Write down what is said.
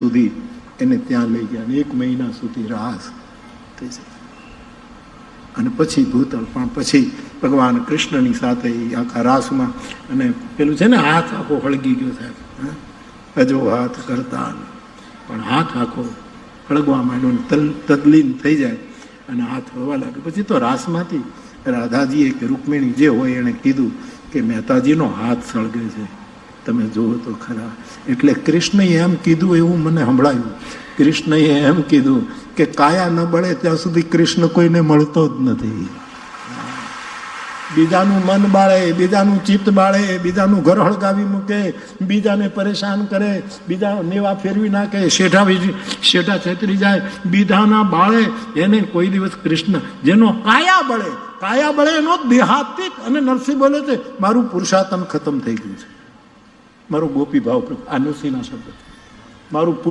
સુધી એને ત્યાં લઈ ગયા અને એક મહિના સુધી રાસ થઈ જાય. અને પછી ભૂતળ, પણ પછી ભગવાન કૃષ્ણની સાથે આખા રાસમાં અને પેલું છે ને, હાથ આખો હળગી ગયો સાહેબ હજો હાથ કરતા પણ હાથ આખો હળગવા માંડ્યો તદલીન થઈ જાય અને હાથ હળવા લાગે પછી તો રાસમાંથી રાધાજીએ કે રૂકમિણી જે હોય એણે કીધું કે મહેતાજીનો હાથ સળગે છે. તમે જુઓ તો ખરા. એટલે કૃષ્ણએ એમ કીધું, એવું મને સંભળાયું. કૃષ્ણએ એમ કીધું કે કાયા ન બળે ત્યાં સુધી કૃષ્ણ કોઈને મળતો જ નથી. બીજાનું મન બાળે, બીજાનું ચિત્ત બાળે, બીજાનું ઘર હળગાવી મૂકે, બીજાને પરેશાન કરે, બીજા નેવા ફેરવી નાખે શેઠા શેઠા છેતરી જાય, બીજાના બાળે એને કોઈ દિવસ કૃષ્ણ, જેનો કાયા બળે કાયા બળે એનો દેહાત્વિક અને નરસિંહ બોલે છે, મારું પુરુષાતન ખતમ થઈ ગયું છે. મારો ગોપી ભાવ આ નરસિંહના શબ્દ. મારું